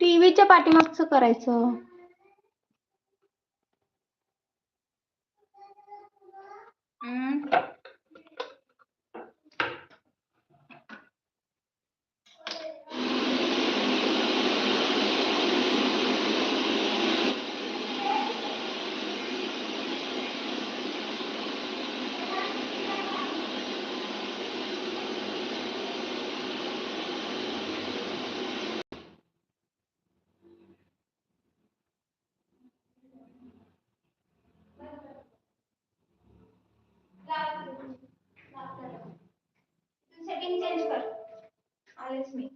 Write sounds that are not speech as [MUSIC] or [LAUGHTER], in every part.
टीव्हीच्या पाठीमागचं करायचं हम्म. चेंज कर. आलेच मी.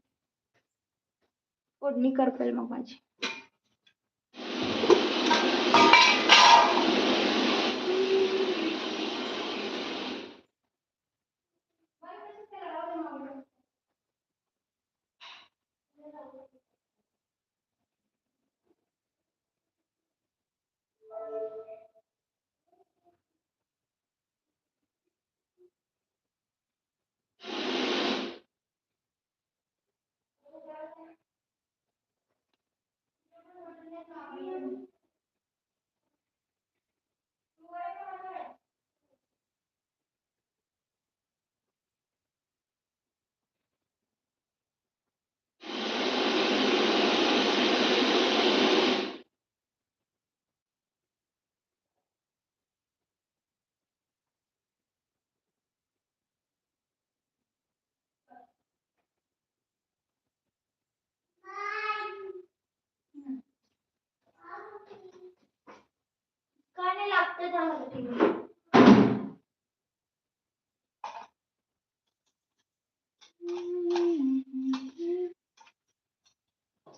फोडणी करपेल मग माझी.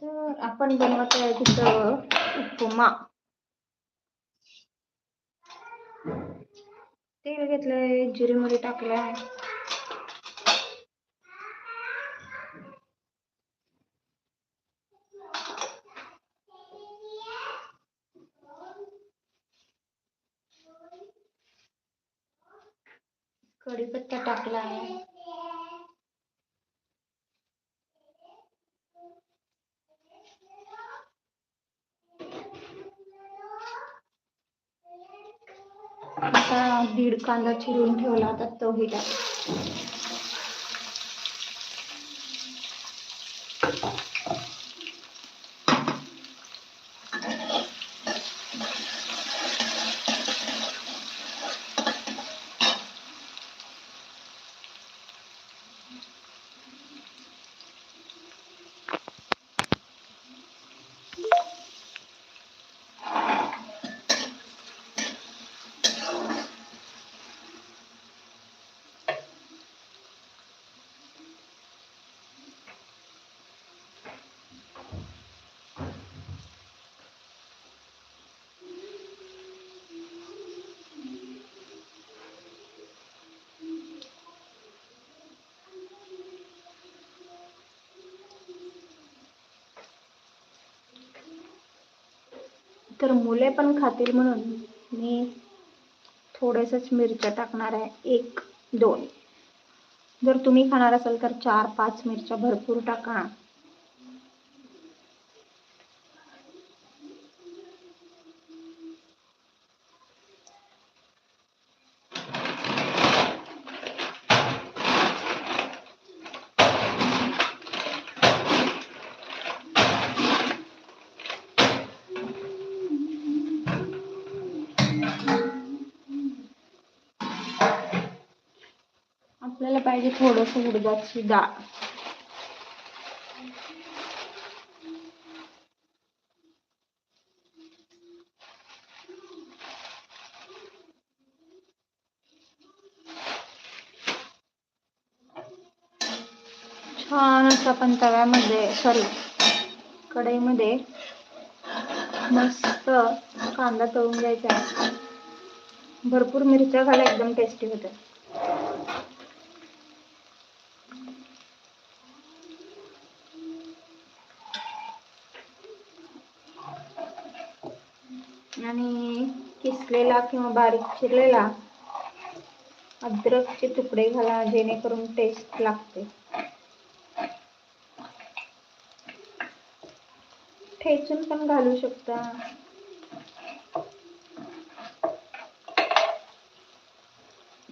तर आपण बनवत आहे तिथं उपमा. तेल घेतलंय जिरे मध्ये टाकलंय. टाकला आहे. आता दीड कांदा चिरून ठेवला आता तोही टाक. तर मुले पण खातील म्हणून मी थोड्याशाच मिरच्या टाकणार आहे. एक दोन. जर तुम्ही खाणार असाल तर चार पाच मिरच्या भरपूर टाका. आपल्याला पाहिजे थोडस उडदाची डाळ. छान असं आपण तव्यामध्ये सॉरी कढईमध्ये मस्त कांदा तळून घ्यायचा भरपूर मिरच्या घाला एकदम टेस्टी होते आणि किसलेला किंवा बारीक चिरलेला अद्रकचे तुकडे घाला जेणेकरून टेस्ट लागते. ठेचून पण घालू शकता.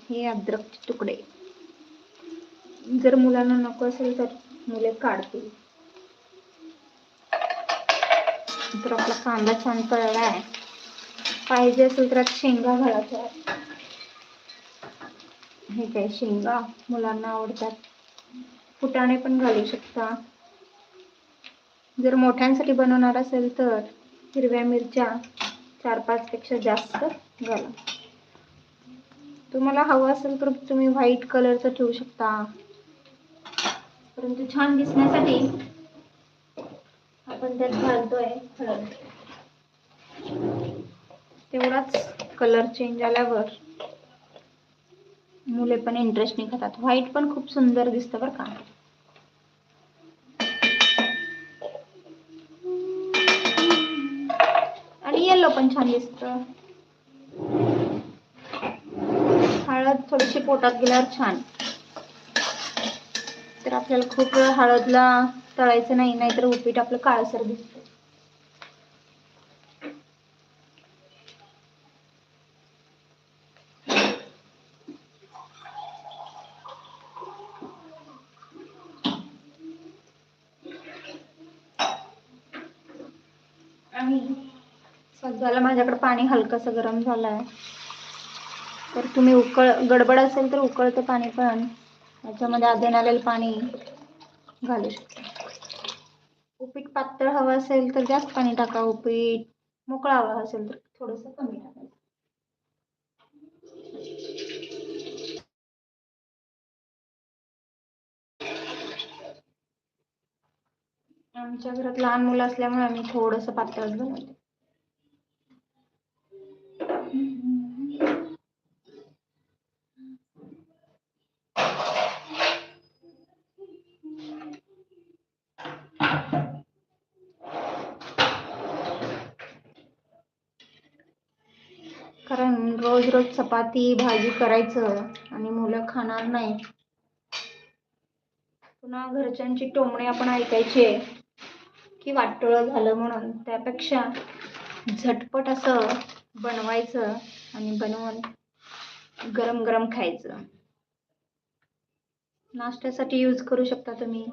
हे अद्रकचे तुकडे. जर मुलांना नको असेल तर मुले काढतील. तर आपला कांदा छान तळला आहे. पाहिजे असेल तर शेंगा घालायच्या. हे काय शेंगा मुलांना आवडतात. फुटाणे पण घालू शकता. जर मोठ्यांसाठी बनवणार असेल तर हिरव्या मिरच्या चार पाच पेक्षा जास्त घाला. तुम्हाला हवं असेल तर तुम्ही व्हाईट कलरचं ठेवू शकता. परंतु छान दिसण्यासाठी आपण त्यात घालतोय हळद. तेवढाच कलर चेंज आल्यावर मुले पण इंटरेस्ट खातात व्हाईट पण खूप सुंदर दिसतं बरं का. आणि येलो पण छान दिसतं. हळद थोडीशी पोटात गेल्यावर छान. तर आपल्याला खूप हळदला तळायचं नाही नाहीतर उपीट आपलं काळसर दिसतं आणि झाला माझ्याकडे पाणी हलकंसं गरम झालं आहे तर तुम्ही उकळ गडबड असेल तर उकळतं पाणी पण. याच्यामध्ये आधीन आलेलं पाणी घालू शकता. उपीट पातळ हवं असेल तर जास्त पाणी टाका. उपीट मोकळा हवा असेल तर थोडंसं कमी टाकायचं आमच्या घरात लहान मुलं असल्यामुळे आम्ही थोडंसं पातळच बनवते. कारण रोज रोज चपाती भाजी करायचं आणि मुलं खाणार नाही. पुन्हा घरच्यांची टोमणे आपण ऐकायची की वाटोळं झालं म्हणून. त्यापेक्षा झटपट असं बनवायचं आणि बनवून गरम गरम खायचं. नाश्त्यासाठी यूज करू शकता तुम्ही.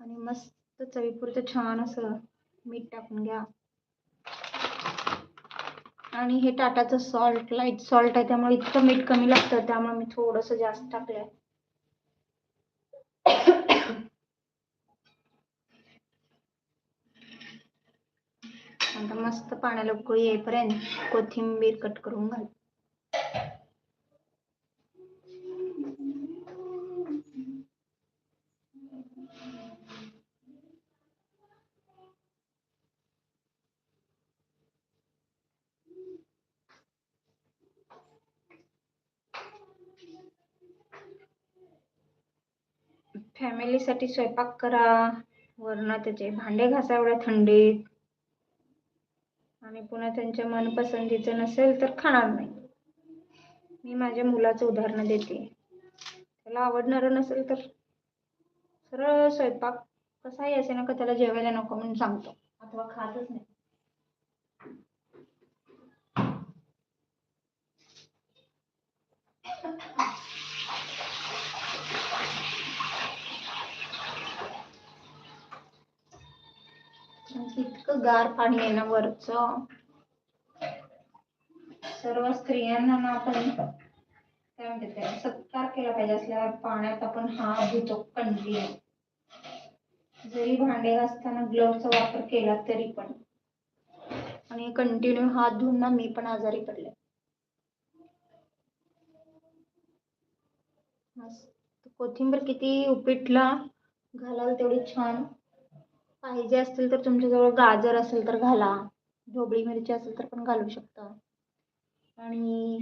आणि मस्त चवीपुरतं छान असं मीठ टाकून घ्या. आणि हे टाटाचं सॉल्ट लाइट सॉल्ट आहे त्यामुळे इतकं मीठ कमी लागतं त्यामुळे मी थोडंसं जास्त टाकलंय. आता मस्त पाण्याला उकळी येईपर्यंत कोथिंबीर कट करून घाल फॅमिलीसाठी स्वयंपाक करा. वरनं त्याचे भांडे घासा एवढ्या थंडीत. आणि पुन्हा त्यांच्या मनपसंतीचं नसेल तर खाणार नाही. मी माझ्या मुलाचं उदाहरण देते. त्याला आवडणारं नसेल तर सरळ स्वयंपाक कसाही असे ना का त्याला जेवायला नको म्हणून सांगतो. अथवा खातच नाही. इतकं गार पाणी आहे ना वरचं. सर्व स्त्रियांना ना आपण काय म्हणते ते सत्कार केला पाहिजे असल्या पाण्यात आपण हात धुतो कंटिन्यू जरी भांडे घासताना ग्लोव्हचा वापर केला तरी पण. आणि कंटिन्यू हात धुवून ना मी पण आजारी पडले. कोथिंबीर किती उपीटला घालाल तेवढी छान. पाहिजे असतील तर तुमच्याजवळ गाजर असेल तर घाला. ढोबळी मिरची असेल तर पण घालू शकता. आणि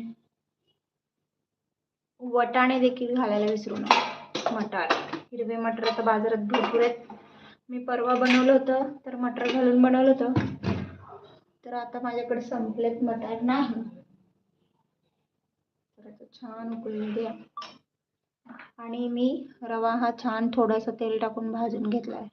वटाणे देखील घालायला विसरू नका. मटार. हिरवे मटर आता बाजारात भरपूर आहेत. मी परवा बनवलं होतं तर मटर घालून बनवलं होतं. तर आता माझ्याकडे संपलेत मटार नाही. तर आता छान उकळून द्या आणि मी रवा हा छान थोडासा तेल टाकून भाजून घेतला आहे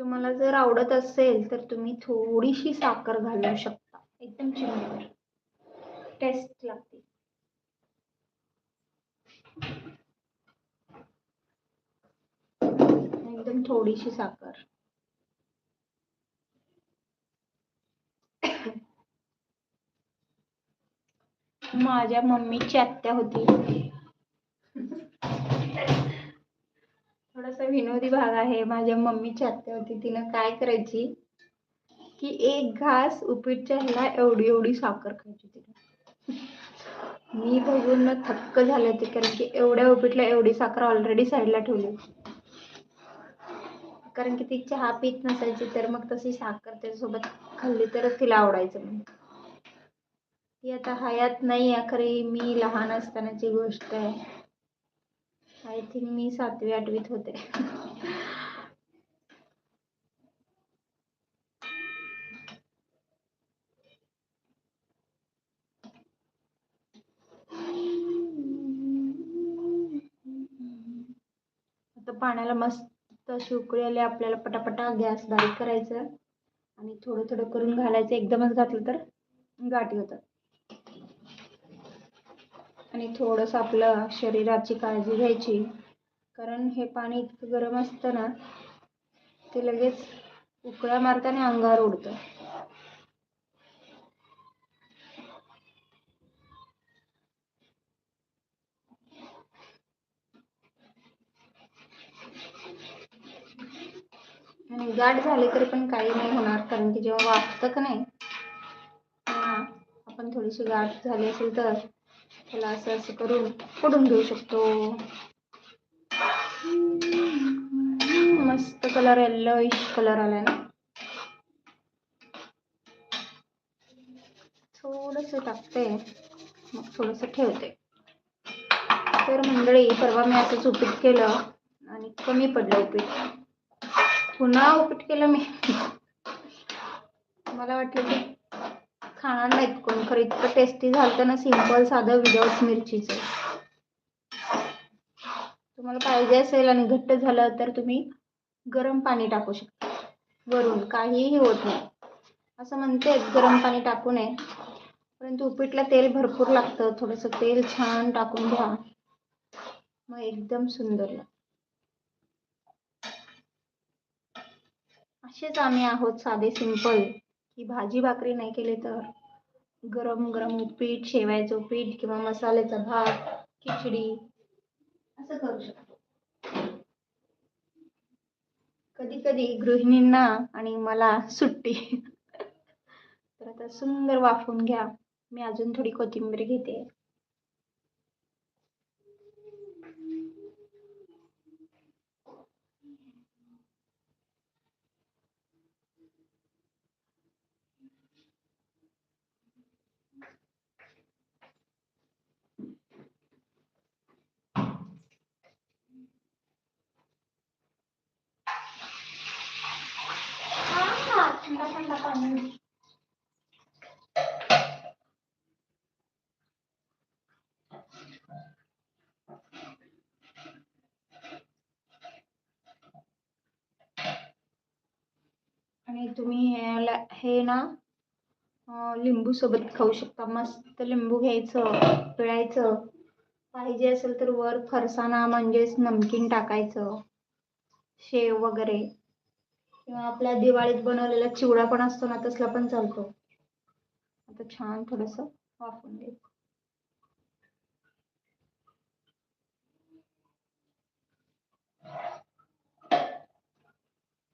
तुम्हाला जर आवडत असेल तर तुम्ही थोडीशी साखर घालू शकता. एकदम चिमणीवर टेस्ट लागते. एकदम थोडीशी साखर. [COUGHS] माझ्या मम्मीची आत्या होती. थोडासा विनोदी भाग आहे. माझ्या मम्मीची आत्या होती. तिनं काय करायची? की एक घास उपीटच्या ह्याला एवढी एवढी साखर खायची तिला. मी बघून थक्क झाले होते कारण की एवढ्या उपीटला एवढी साखर ऑलरेडी साईडला ठेवली. कारण की ती चहा पीत नसायची तर मग तशी साखर त्याच्यासोबत खाल्ली तरच तिला आवडायचं मग ती आता हयात नाही आहे खरी मी लहान असतानाची गोष्ट आहे. आय थिंक मी सातवी आठवीत होते. आता पाण्याला मस्त अशी आपल्याला पटापटा गॅस बारीक करायचं. आणि थोडं थोडं करून घालायचं. एकदमच घातलं तर गाठी होतात. आणि थोडंसं आपलं शरीराची काळजी घ्यायची. कारण हे पाणी इतकं गरम असतं ना ते लगेच उकळ्या मारताना अंगावर उडतं. आणि गाठ झाली तरी पण काही नाही होणार कारण की जेव्हा वाफतं का नाही आपण थोडीशी गाठ झाली असेल तर त्याला असं असं करून फोडून घेऊ शकतो. मस्त कलर येल्लोइश कलर आलाय ना. थोडस टाकते मग थोडस ठेवते. तर मंडळी परवा मी असंच उपीट केलं आणि कमी पडलं उपीट. पुन्हा उपीट केलं मी. [LAUGHS] मला वाटलं की खाणार नाहीत कोण खरं. इतकं टेस्टी झालं ना सिंपल साधं विदाऊट मिरचीचं. तुम्हाला पाहिजे असेल आणि घट्ट झालं तर तुम्ही गरम पाणी टाकू शकता. वरून काहीही होत नाही. असं म्हणते गरम पाणी टाकू नये. परंतु उपीटला तेल भरपूर लागतं. थोडंसं तेल छान टाकून घ्या. मग एकदम सुंदर लागतं. असेच आम्ही आहोत साधे सिंपल की भाजी भाकरी नाही केली तर गरम गरम उपीट शेवायचं उपीट किंवा मसाल्याचा भात खिचडी असं करू शकतो. कधी कधी गृहिणींना आणि मला सुट्टी. [LAUGHS] तर आता सुंदर वाफून घ्या. मी अजून थोडी कोथिंबीर घेते थंडा थंडा पाणी आणि तुम्ही ह्याला हे ना लिंबू सोबत खाऊ शकता. मस्त लिंबू घ्यायचं पिळायचं. पाहिजे असेल तर वर फरसाणा म्हणजेच नमकीन टाकायचं. शेव वगैरे. किंवा आपल्या दिवाळीत बनवलेला चिवडा पण असतो ना तसला पण चालतो. आता छान थोडस वाफून दे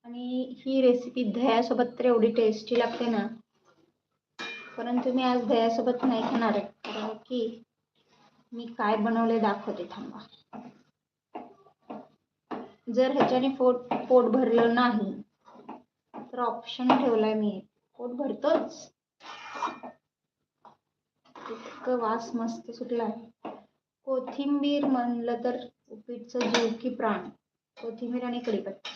आणि ही रेसिपी दह्यासोबत तर एवढी टेस्टी लागते ना. परंतु मी आज दह्यासोबत नाही खाणार आहे. कारण की मी काय बनवले दाखवते थांबा. जर ह्याच्याने पोट पोट भरलं नाही तर ऑप्शन ठेवलाय मी. पोट भरतोच. इतकं वास मस्त सुटलाय. कोथिंबीर म्हणलं तर उपीटचं जीव की प्राण. कोथिंबीर आणि कढीपत्ता.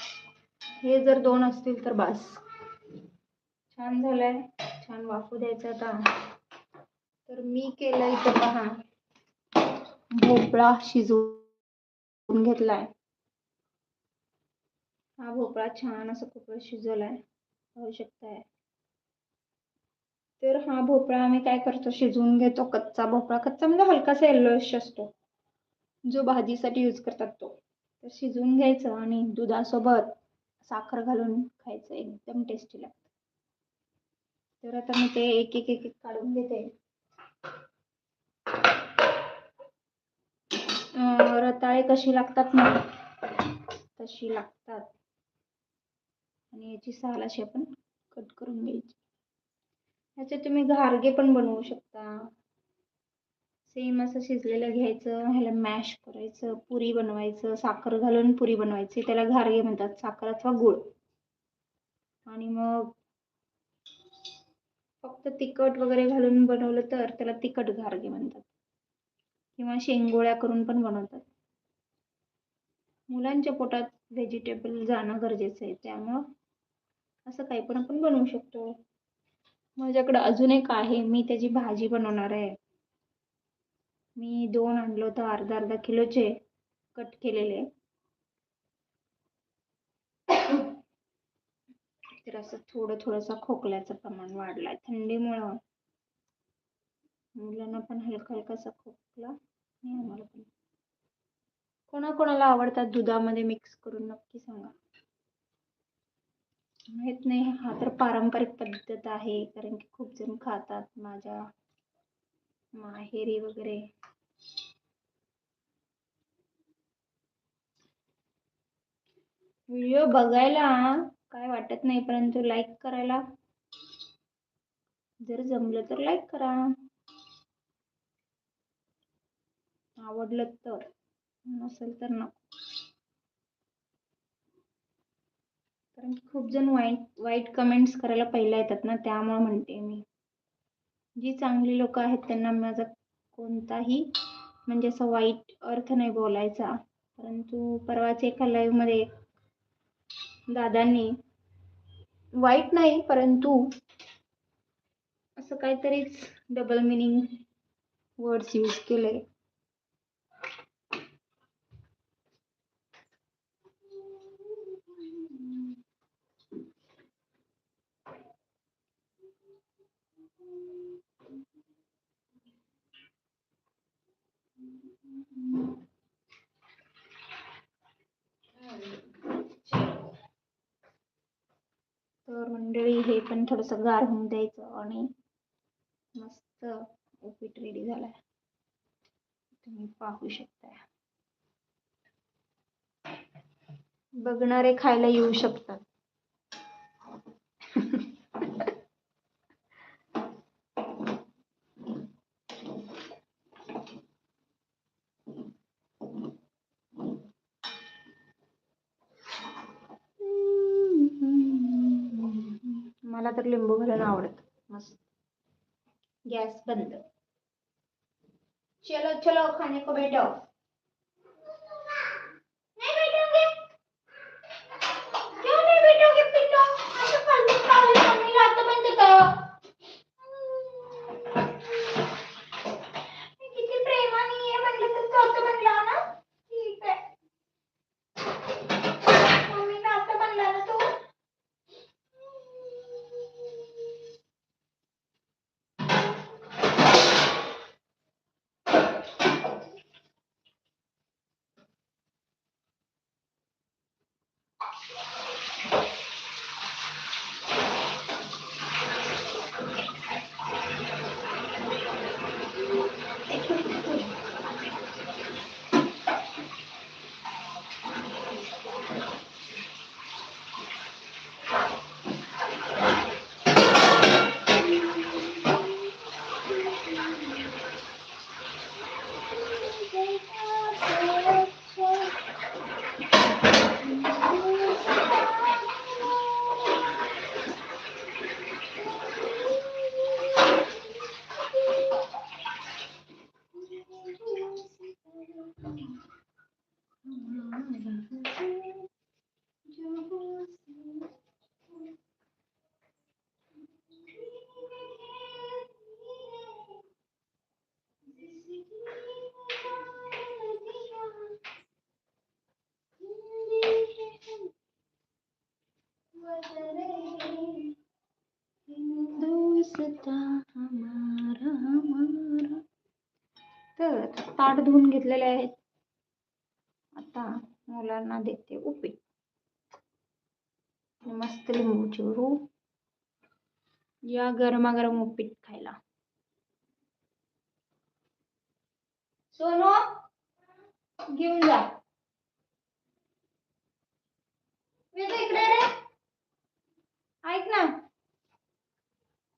हे जर दोन असतील तर बास. छान झालंय. छान वाफू द्यायचं आता. तर मी केलं इथं पहा. भोपळा शिजवून घेतलाय. हा भोपळा छान असा खूप शिजवलाय. पाहू शकताय तर हा भोपळा आम्ही काय करतो? शिजवून घेतो. कच्चा भोपळा. कच्चा म्हणजे हलकासा येल्लोइश असतो. जो भाजीसाठी यूज करतात तो. तर शिजवून घ्यायचं आणि दुधासोबत साखर घालून खायचं. एकदम टेस्टी लागतं. तर आता मी ते एक एक एक एक काढून घेते. रताळे कशी लागतात ना तशी लागतात. आणि याची साल अशी आपण कट करून घ्यायची. ह्याचे तुम्ही घारगे पण बनवू शकता. सेम असं शिजलेलं घ्यायचं ह्याला मॅश करायचं पुरी बनवायचं साखर घालून पुरी बनवायची. त्याला घारगे म्हणतात साखर अथवा गुळ. आणि मग फक्त तिखट वगैरे घालून बनवलं तर त्याला तिखट घारगे म्हणतात. किंवा शेंगोळ्या करून पण बनवतात. मुलांच्या पोटात व्हेजिटेबल जाणं गरजेचं आहे. त्यामुळं असं काही पण आपण बनवू शकतो. माझ्याकडं अजून एक आहे मी त्याची भाजी बनवणार आहे. मी दोन आणलो होतं अर्धा अर्धा किलोचे कट केलेले. तर असं थोडं थोडंसं खोकल्याचं प्रमाण वाढलंय थंडीमुळं. मुलांना पण हलका हलकासा खोकला आणि आम्हाला पण. कोणाकोणाला आवडतात दुधामध्ये मिक्स करून नक्की सांगा. माहीत नाही हा तर पारंपरिक पद्धत आहे कारण की खूप जण खातात माझ्या माहेरी वगैरे. व्हिडिओ बघायला काय वाटत नाही परंतु लाईक करायला. जर जमलं तर लाईक करा. आवडलं तर. नसेल तर नको. कारण की खूप जण वाईट वाईट कमेंट्स करायला पहिला येतात ना त्यामुळे म्हणते मी. जी चांगली लोक आहेत त्यांना माझा कोणताही म्हणजे असा वाईट अर्थ नाही बोलायचा. परंतु परवाच एका लाईव्हमध्ये दादांनी वाईट नाही परंतु असं काहीतरीच डबल मिनिंग वर्ड्स यूज केले. तर मंडळी हे पण थोडंसं गार होऊन द्यायचं आणि मस्त उपीट रेडी झालाय. तुम्ही पाहू शकता बघणारे खायला येऊ शकतात. [LAUGHS] मला तर लिंबू घालून आवडत. मस्त. गॅस बंद. चलो चलो खाने को बैठो. ताट धुवून घेतलेले आहेत. आता मुलांना देते उपीट मस्त लिंबू चिरू या गरमागरम उपीट खायला. सोनो घेऊन जा. इकडे रे. ऐक ना.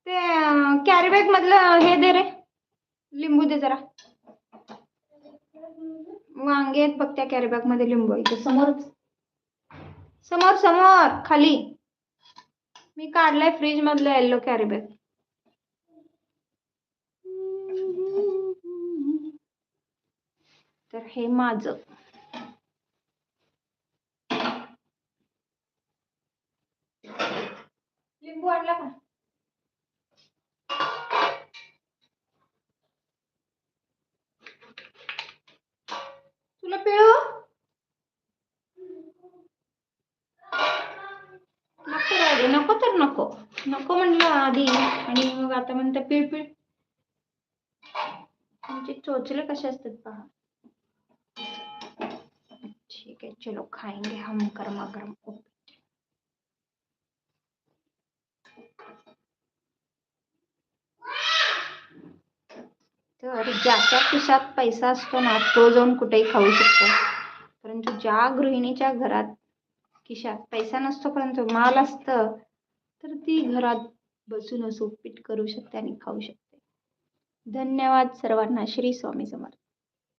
ते कॅरीबॅग मधलं हे दे रे. लिंबू दे जरा. वांगे आहेत बघ त्या कॅरीबॅगमध्ये लिंबू इथे समोर. समोर समोर खाली. मी काढलाय फ्रीज मधलं येल्लो कॅरीबॅग तर हे माझं. लिंबू आणला का? तुला पिळू नको राहू नको तर नको. नको म्हणलं आधी. आणि मग आता म्हणता पिळ पिळ. तुमचे चोचले कसे असतात पहा. ठीक आहे चलो खाएंगे हम गर्मा गर्म. उपीट तर ज्याच्या खिशात पैसा असतो ना तो जाऊन कुठेही खाऊ शकतो. परंतु ज्या गृहिणीच्या घरात खिशात पैसा नसतो परंतु माल असतं तर ती घरात बसून उपीट करू शकते आणि खाऊ शकते. धन्यवाद सर्वांना. श्री स्वामी समर्थ.